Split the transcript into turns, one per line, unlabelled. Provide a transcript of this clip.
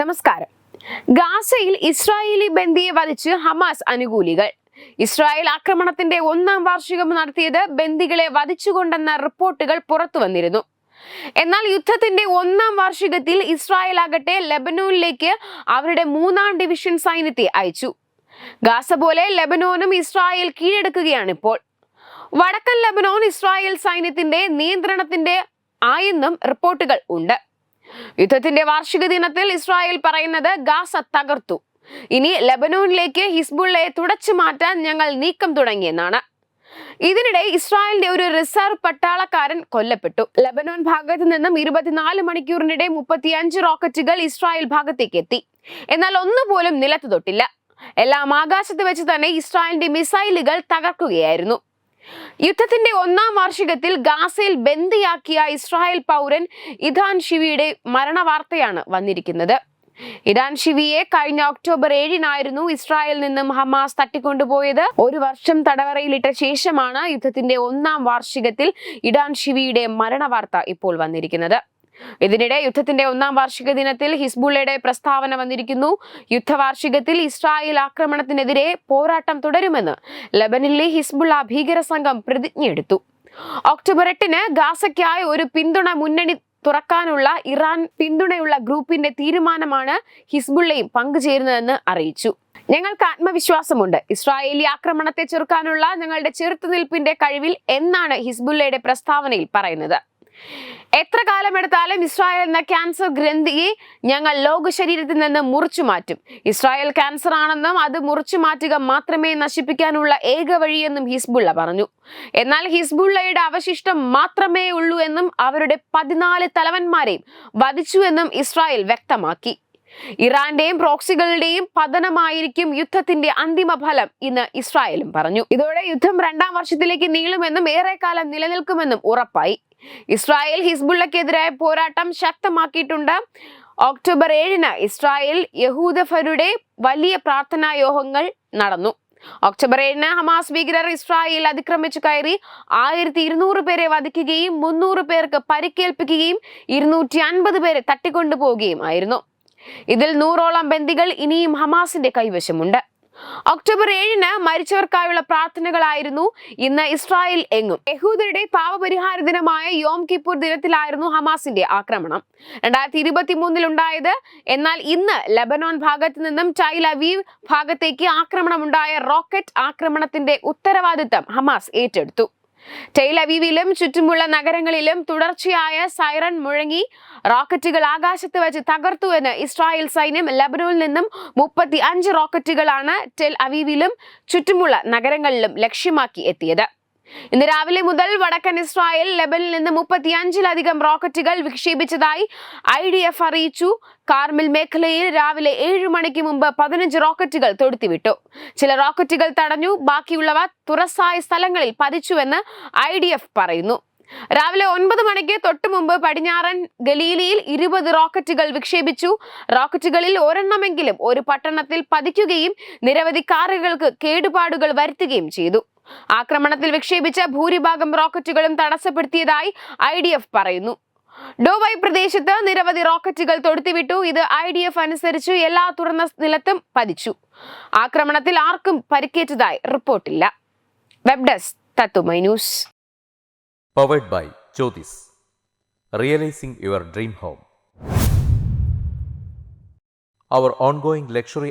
നമസ്കാരം. ഗാസയിൽ ഇസ്രായേലി ബന്ദിയെ വധിച്ച് ഹമാസ് അനുകൂലികൾ. ഇസ്രായേൽ ആക്രമണത്തിന്റെ ഒന്നാം വാർഷികം നടത്തിയത് ബന്ദികളെ വധിച്ചുകൊണ്ടെന്ന റിപ്പോർട്ടുകൾ പുറത്തു വന്നിരുന്നു. എന്നാൽ യുദ്ധത്തിന്റെ ഒന്നാം വാർഷികത്തിൽ ഇസ്രായേൽ ആകട്ടെ ലെബനോനിലേക്ക് അവരുടെ മൂന്നാം ഡിവിഷൻ സൈന്യത്തെ അയച്ചു. ഗാസ പോലെ ലെബനോനും ഇസ്രായേൽ കീഴടക്കുകയാണ് ഇപ്പോൾ. വടക്കൻ ലെബനോൻ ഇസ്രായേൽ സൈന്യത്തിന്റെ നിയന്ത്രണത്തിന്റെ ആയെന്നും റിപ്പോർട്ടുകൾ ഉണ്ട്. യുദ്ധത്തിന്റെ വാർഷിക ദിനത്തിൽ ഇസ്രായേൽ പറയുന്നത് ഗാസ തകർത്തു. ഇനി ലബനോണിലേക്ക് ഹിസ്ബുള്ളയെ തുടച്ചു മാറ്റാൻ ഞങ്ങൾ നീക്കം തുടങ്ങിയെന്നാണ്. ഇതിനിടെ ഇസ്രായേലിന്റെ ഒരു റിസർവ് പട്ടാളക്കാരൻ കൊല്ലപ്പെട്ടു. ലെബനോൻ ഭാഗത്ത് നിന്നും ഇരുപത്തിനാല് മണിക്കൂറിനിടെ മുപ്പത്തിയഞ്ച് റോക്കറ്റുകൾ ഇസ്രായേൽ ഭാഗത്തേക്ക് എത്തി. എന്നാൽ ഒന്നുപോലും നിലത്ത് തൊട്ടില്ല. എല്ലാം ആകാശത്ത് വെച്ച് തന്നെ ഇസ്രായേലിന്റെ മിസൈലുകൾ തകർക്കുകയായിരുന്നു. യുദ്ധത്തിന്റെ ഒന്നാം വാർഷികത്തിൽ ഗാസയിൽ ബന്ദിയാക്കിയ ഇസ്രായേൽ പൗരൻ ഇദാൻ ഷിവിയുടെ മരണവാർത്തയാണ് വന്നിരിക്കുന്നത്. ഇറാൻ ഷിവിയെ കഴിഞ്ഞ ഒക്ടോബർ ഏഴിനായിരുന്നു ഇസ്രായേൽ നിന്നും ഹമാസ് തട്ടിക്കൊണ്ടുപോയത്. ഒരു വർഷം തടവറയിലിട്ട ശേഷമാണ് യുദ്ധത്തിന്റെ ഒന്നാം വാർഷികത്തിൽ ഇറാൻ ഷിവിയുടെ മരണവാർത്ത ഇപ്പോൾ വന്നിരിക്കുന്നത്. ഇതിനിടെ യുദ്ധത്തിന്റെ ഒന്നാം വാർഷിക ദിനത്തിൽ ഹിസ്ബുള്ളയുടെ പ്രസ്താവന വന്നിരിക്കുന്നു. യുദ്ധവാർഷികത്തിൽ ഇസ്രായേൽ ആക്രമണത്തിനെതിരെ പോരാട്ടം തുടരുമെന്ന് ലബനിലെ ഹിസ്ബുള്ള ഭീകര സംഘം പ്രതിജ്ഞയെടുത്തു. ഒക്ടോബർ എട്ടിന് ഗാസയ്ക്കായി ഒരു പിന്തുണ മുന്നണി തുറക്കാനുള്ള ഇറാൻ പിന്തുണയുള്ള ഗ്രൂപ്പിന്റെ തീരുമാനമാണ് ഹിസ്ബുള്ളയും പങ്കുചേരുന്നതെന്ന് അറിയിച്ചു. ഞങ്ങൾക്ക് ആത്മവിശ്വാസമുണ്ട്. ഇസ്രായേലി ആക്രമണത്തെ ചെറുക്കാനുള്ള ഞങ്ങളുടെ ചെറുത്തുനിൽപ്പിന്റെ കഴിവിൽ എന്നാണ് ഹിസ്ബുള്ളയുടെ പ്രസ്താവനയിൽ പറയുന്നത്. എത്ര കാലമെടുത്താലും ഇസ്രായേൽ എന്ന ക്യാൻസർ ഗ്രന്ഥിയെ ഞങ്ങൾ ലോക ശരീരത്തിൽ നിന്ന് മുറിച്ചു മാറ്റും. ഇസ്രായേൽ ക്യാൻസർ ആണെന്നും അത് മുറിച്ചു മാറ്റുക മാത്രമേ നശിപ്പിക്കാനുള്ള ഏക വഴിയെന്നും ഹിസ്ബുള്ള പറഞ്ഞു. എന്നാൽ ഹിസ്ബുള്ളയുടെ അവശിഷ്ടം മാത്രമേ ഉള്ളൂ എന്നും അവരുടെ പതിനാല് തലവന്മാരെയും വധിച്ചു എന്നും ഇസ്രായേൽ വ്യക്തമാക്കി. ഇറാന്റെയും പ്രോക്സികളുടെയും പതനമായിരിക്കും യുദ്ധത്തിന്റെ അന്തിമ ഫലം ഇന്ന് ഇസ്രായേലും പറഞ്ഞു. ഇതോടെ യുദ്ധം രണ്ടാം വർഷത്തിലേക്ക് നീളുമെന്നും ഏറെക്കാലം നിലനിൽക്കുമെന്നും ഉറപ്പായി. ഇസ്രായേൽ ഹിസ്ബുള്ളക്കെതിരായ പോരാട്ടം ശക്തമാക്കിയിട്ടുണ്ട്. ഒക്ടോബർ ഏഴിന് ഇസ്രായേൽ യഹൂദഫരുടെ വലിയ പ്രാർത്ഥനാ യോഗങ്ങൾ നടന്നു. ഒക്ടോബർ ഏഴിന് ഹമാസ് ഭീകരർ ഇസ്രായേൽ അതിക്രമിച്ചു കയറി ആയിരത്തി ഇരുന്നൂറ് പേരെ വധിക്കുകയും മുന്നൂറ് പേർക്ക് പരിക്കേൽപ്പിക്കുകയും ഇരുന്നൂറ്റി അൻപത് പേരെ തട്ടിക്കൊണ്ടുപോവുകയും ആയിരുന്നു. ഇതിൽ നൂറോളം ബന്ദികൾ ഇനിയും ഹമാസിന്റെ കൈവശമുണ്ട്. ഒക്ടോബർ ഏഴിന് മരിച്ചവർക്കായുള്ള പ്രാർത്ഥനകളായിരുന്നു ഇന്ന് ഇസ്രായേൽ എങ്ങും. യഹൂദരുടെ പാവപരിഹാര ദിനമായ യോം കിപ്പൂർ ദിനത്തിലായിരുന്നു ഹമാസിന്റെ ആക്രമണം. രണ്ടായിരത്തി ഇരുപത്തി മൂന്നിൽ ഉണ്ടായത് എന്നാൽ ഇന്ന് ലബനോൻ ഭാഗത്ത് നിന്നും ടൈൽ അവീവ് ഭാഗത്തേക്ക് ആക്രമണമുണ്ടായ റോക്കറ്റ് ആക്രമണത്തിന്റെ ഉത്തരവാദിത്തം ഹമാസ് ഏറ്റെടുത്തു. ടെയിൽ അവീവിലും ചുറ്റുമുള്ള നഗരങ്ങളിലും തുടർച്ചയായ സൈറൺ മുഴങ്ങി റോക്കറ്റുകൾ ആകാശത്ത് വെച്ച് തകർത്തുവെന്ന് ഇസ്രായേൽ സൈന്യം ലബനോനിൽ നിന്നും മുപ്പത്തി അഞ്ച് റോക്കറ്റുകളാണ് ടെൽ അവീവിലും ചുറ്റുമുള്ള നഗരങ്ങളിലും ലക്ഷ്യമാക്കി എത്തിയത്. ഇന്ന് രാവിലെ മുതൽ വടക്കൻ ഇസ്രായേൽ ലെബനിൽ നിന്ന് മുപ്പത്തിയഞ്ചിലധികം റോക്കറ്റുകൾ വിക്ഷേപിച്ചതായി ഐ ഡി എഫ് അറിയിച്ചു. കാർമിൽ മേഖലയിൽ രാവിലെ ഏഴ് മണിക്ക് മുമ്പ് പതിനഞ്ച് റോക്കറ്റുകൾ തൊടുത്തിവിട്ടു. ചില റോക്കറ്റുകൾ തടഞ്ഞു ബാക്കിയുള്ളവ തുറസായ സ്ഥലങ്ങളിൽ പതിച്ചുവെന്ന് ഐ ഡി എഫ് പറയുന്നു. രാവിലെ ഒൻപത് മണിക്ക് തൊട്ടു മുമ്പ് പടിഞ്ഞാറൻ ഗലീലിയിൽ ഇരുപത് റോക്കറ്റുകൾ വിക്ഷേപിച്ചു. റോക്കറ്റുകളിൽ ഒരെണ്ണമെങ്കിലും ഒരു പട്ടണത്തിൽ പതിക്കുകയും നിരവധി കാറുകൾക്ക് കേടുപാടുകൾ വരുത്തുകയും ചെയ്തു. ആക്രമണത്തിൽ വിക്ഷേപിച്ച ഭൂരിഭാഗം റോക്കറ്റുകളും തടസ്സപ്പെടുത്തിയതായി ഐ പറയുന്നു. ഡോവൈ പ്രദേശത്ത് നിരവധി റോക്കറ്റുകൾ തൊടുത്തുവിട്ടു. ഇത് ഐ ഡി എഫ് അനുസരിച്ച് എല്ലാ തുറന്ന നിലത്തും പതിച്ചു. ആക്രമണത്തിൽ ആർക്കും പരിക്കേറ്റതായി റിപ്പോർട്ടില്ല. വെബ് ഡെസ്ക് തത്തുമൈ news.
Powered by Jyothis realising your dream home Our ongoing luxury